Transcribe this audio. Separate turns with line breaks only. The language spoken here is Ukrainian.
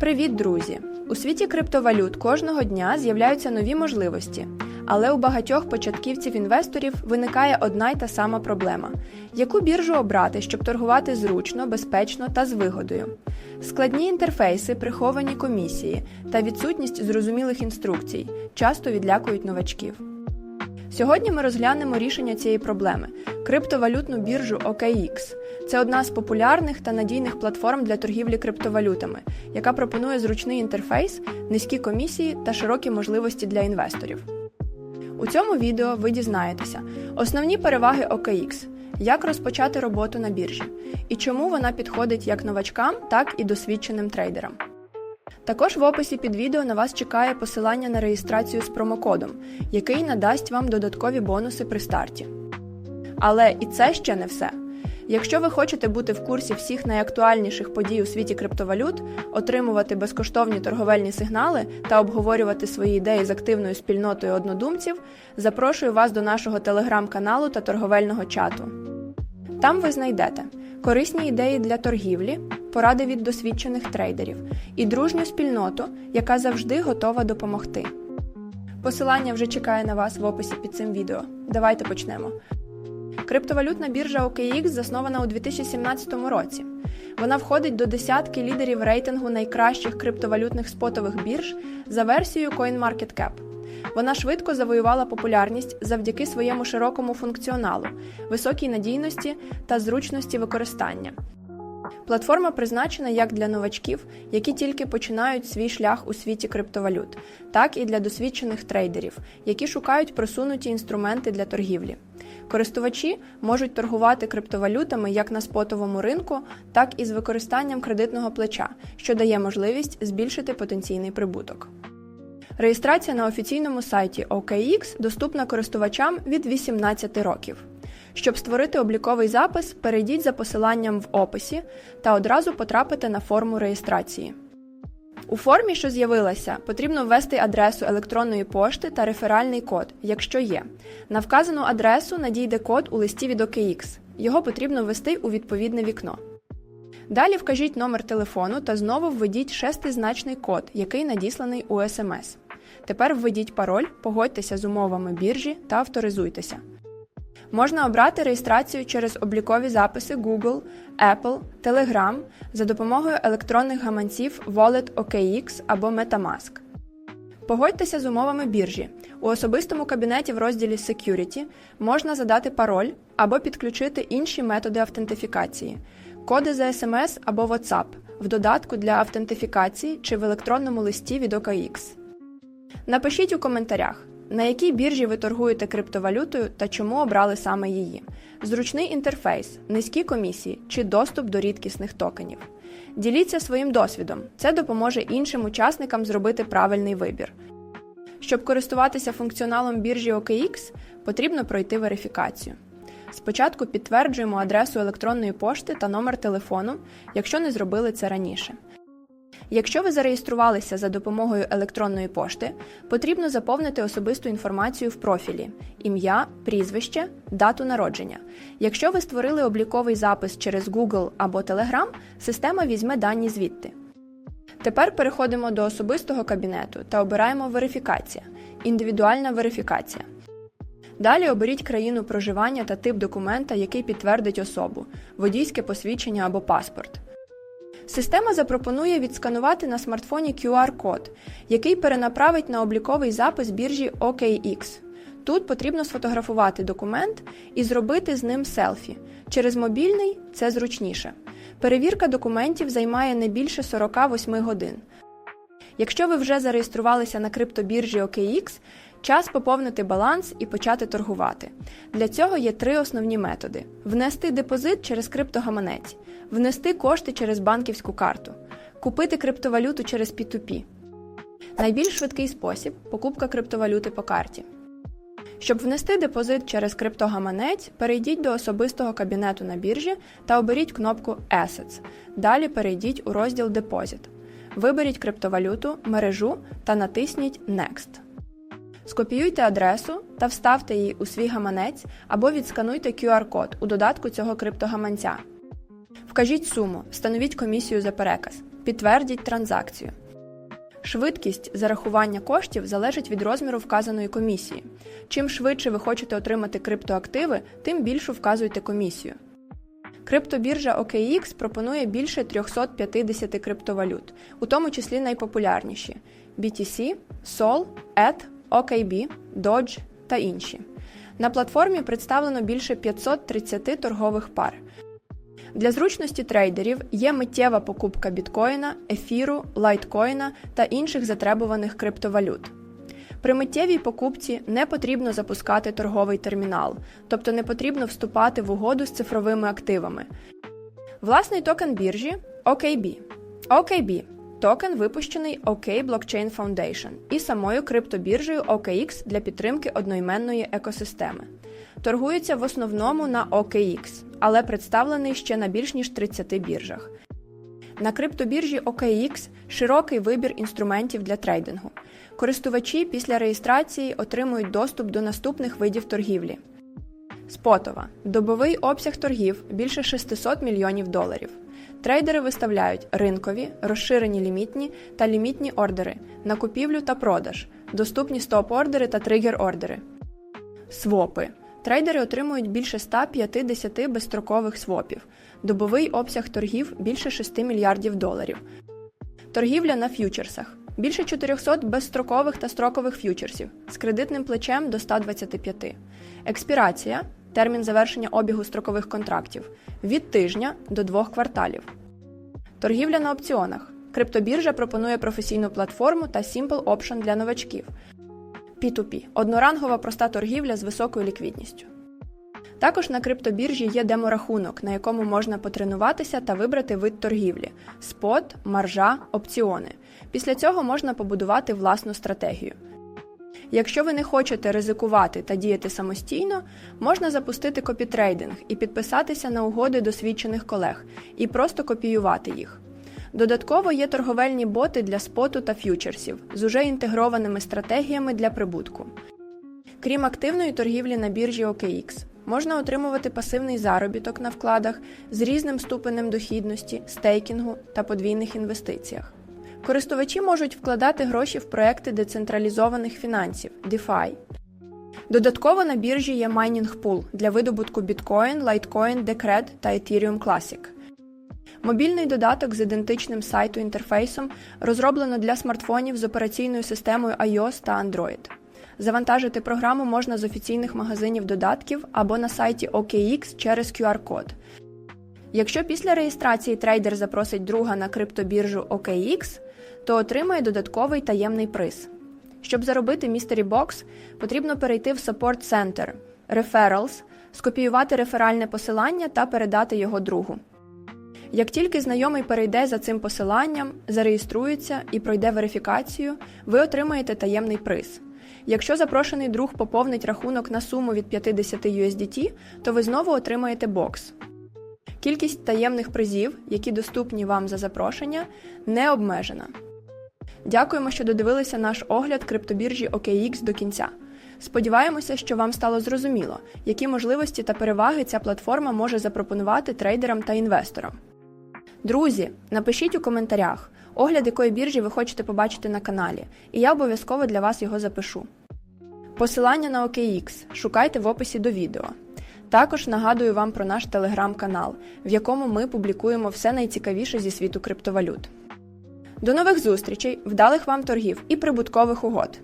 Привіт, друзі! У світі криптовалют кожного дня з'являються нові можливості, але у багатьох початківців-інвесторів виникає одна й та сама проблема: яку біржу обрати, щоб торгувати зручно, безпечно та з вигодою. Складні інтерфейси, приховані комісії та відсутність зрозумілих інструкцій часто відлякують новачків. Сьогодні ми розглянемо рішення цієї проблеми криптовалютну біржу OKX. Це одна з популярних та надійних платформ для торгівлі криптовалютами, яка пропонує зручний інтерфейс, низькі комісії та широкі можливості для інвесторів. У цьому відео ви дізнаєтеся основні переваги OKX, як розпочати роботу на біржі і чому вона підходить як новачкам, так і досвідченим трейдерам. Також в описі під відео на вас чекає посилання на реєстрацію з промокодом, який надасть вам додаткові бонуси при старті. Але і це ще не все. Якщо ви хочете бути в курсі всіх найактуальніших подій у світі криптовалют, отримувати безкоштовні торговельні сигнали та обговорювати свої ідеї з активною спільнотою однодумців, запрошую вас до нашого телеграм-каналу та торговельного чату. Там ви знайдете корисні ідеї для торгівлі, поради від досвідчених трейдерів і дружню спільноту, яка завжди готова допомогти. Посилання вже чекає на вас в описі під цим відео. Давайте почнемо. Криптовалютна біржа OKX заснована у 2017 році. Вона входить до десятки лідерів рейтингу найкращих криптовалютних спотових бірж за версією CoinMarketCap. Вона швидко завоювала популярність завдяки своєму широкому функціоналу, високій надійності та зручності використання. Платформа призначена як для новачків, які тільки починають свій шлях у світі криптовалют, так і для досвідчених трейдерів, які шукають просунуті інструменти для торгівлі. Користувачі можуть торгувати криптовалютами як на спотовому ринку, так і з використанням кредитного плеча, що дає можливість збільшити потенційний прибуток. Реєстрація на офіційному сайті OKX доступна користувачам від 18 років. Щоб створити обліковий запис, перейдіть за посиланням в описі та одразу потрапите на форму реєстрації. У формі, що з'явилася, потрібно ввести адресу електронної пошти та реферальний код, якщо є. На вказану адресу надійде код у листі від OKX. Його потрібно ввести у відповідне вікно. Далі вкажіть номер телефону та знову введіть шестизначний код, який надісланий у СМС. Тепер введіть пароль, погодьтеся з умовами біржі та авторизуйтеся. Можна обрати реєстрацію через облікові записи Google, Apple, Telegram за допомогою електронних гаманців Wallet OKX або Metamask. Погодьтеся з умовами біржі. У особистому кабінеті в розділі Security можна задати пароль або підключити інші методи автентифікації, коди за SMS або WhatsApp в додатку для автентифікації чи в електронному листі від OKX. Напишіть у коментарях, на якій біржі ви торгуєте криптовалютою та чому обрали саме її, зручний інтерфейс, низькі комісії чи доступ до рідкісних токенів. Діліться своїм досвідом, це допоможе іншим учасникам зробити правильний вибір. Щоб користуватися функціоналом біржі OKX, потрібно пройти верифікацію. Спочатку підтверджуємо адресу електронної пошти та номер телефону, якщо не зробили це раніше. Якщо ви зареєструвалися за допомогою електронної пошти, потрібно заповнити особисту інформацію в профілі: ім'я, прізвище, дату народження. Якщо ви створили обліковий запис через Google або Telegram, система візьме дані звідти. Тепер переходимо до особистого кабінету та обираємо верифікація, індивідуальна верифікація. Далі оберіть країну проживання та тип документа, який підтвердить особу, водійське посвідчення або паспорт. Система запропонує відсканувати на смартфоні QR-код, який перенаправить на обліковий запис біржі OKX. Тут потрібно сфотографувати документ і зробити з ним селфі. Через мобільний це зручніше. Перевірка документів займає не більше 48 годин. Якщо ви вже зареєструвалися на криптобіржі OKX, час поповнити баланс і почати торгувати. Для цього є три основні методи: внести депозит через криптогаманець, внести кошти через банківську карту, купити криптовалюту через P2P. Найбільш швидкий спосіб покупка криптовалюти по карті. Щоб внести депозит через криптогаманець, перейдіть до особистого кабінету на біржі та оберіть кнопку Assets. Далі перейдіть у розділ Deposit. Виберіть криптовалюту, мережу та натисніть Next. Скопіюйте адресу та вставте її у свій гаманець або відскануйте QR-код у додатку цього криптогаманця. Вкажіть суму, встановіть комісію за переказ. Підтвердіть транзакцію. Швидкість зарахування коштів залежить від розміру вказаної комісії. Чим швидше ви хочете отримати криптоактиви, тим більшу вказуйте комісію. Криптобіржа OKX пропонує більше 350 криптовалют, у тому числі найпопулярніші BTC, SOL, ETH, OKB, Doge та інші. На платформі представлено більше 530 торгових пар. Для зручності трейдерів є миттєва покупка біткоїна, ефіру, лайткоїна та інших затребуваних криптовалют. При миттєвій покупці не потрібно запускати торговий термінал, тобто не потрібно вступати в угоду з цифровими активами. Власний токен біржі OKB. OKB токен випущений OK Blockchain Foundation і самою криптобіржею OKX для підтримки одноіменної екосистеми. Торгується в основному на OKX, але представлений ще на більш ніж 30 біржах. На криптобіржі OKX широкий вибір інструментів для трейдингу. Користувачі після реєстрації отримують доступ до наступних видів торгівлі. Спотова добовий обсяг торгів більше 600 мільйонів доларів. Трейдери виставляють ринкові, розширені лімітні та лімітні ордери на купівлю та продаж, доступні стоп-ордери та тригер-ордери. Свопи. Трейдери отримують більше 150 безстрокових свопів, добовий обсяг торгів більше 6 мільярдів доларів. Торгівля на ф'ючерсах. Більше 400 безстрокових та строкових ф'ючерсів з кредитним плечем до 125. Експірація термін завершення обігу строкових контрактів від тижня до двох кварталів. Торгівля на опціонах. Криптобіржа пропонує професійну платформу та Simple Option для новачків. P2P однорангова проста торгівля з високою ліквідністю. Також на криптобіржі є деморахунок, на якому можна потренуватися та вибрати вид торгівлі спот, маржа, опціони. Після цього можна побудувати власну стратегію. Якщо ви не хочете ризикувати та діяти самостійно, можна запустити копітрейдинг і підписатися на угоди досвідчених колег і просто копіювати їх. Додатково є торговельні боти для споту та ф'ючерсів з уже інтегрованими стратегіями для прибутку. Крім активної торгівлі на біржі OKX, можна отримувати пасивний заробіток на вкладах з різним ступенем дохідності, стейкінгу та подвійних інвестиціях. Користувачі можуть вкладати гроші в проекти децентралізованих фінансів DeFi. Додатково на біржі є майнінг пул для видобутку Bitcoin, Litecoin, Decred та Ethereum Classic. Мобільний додаток з ідентичним сайту інтерфейсом розроблено для смартфонів з операційною системою iOS та Android. Завантажити програму можна з офіційних магазинів додатків або на сайті OKX через QR-код. Якщо після реєстрації трейдер запросить друга на криптобіржу OKX, то отримає додатковий таємний приз. Щоб заробити Mystery Box, потрібно перейти в Support Center, Referrals, скопіювати реферальне посилання та передати його другу. Як тільки знайомий перейде за цим посиланням, зареєструється і пройде верифікацію, ви отримаєте таємний приз. Якщо запрошений друг поповнить рахунок на суму від 50 USDT, то ви знову отримаєте бокс. Кількість таємних призів, які доступні вам за запрошення, не обмежена. Дякуємо, що додивилися наш огляд криптобіржі OKX до кінця. Сподіваємося, що вам стало зрозуміло, які можливості та переваги ця платформа може запропонувати трейдерам та інвесторам. Друзі, напишіть у коментарях, огляд якої біржі ви хочете побачити на каналі, і я обов'язково для вас його запишу. Посилання на OKX шукайте в описі до відео. Також нагадую вам про наш телеграм-канал, в якому ми публікуємо все найцікавіше зі світу криптовалют. До нових зустрічей, вдалих вам торгів і прибуткових угод!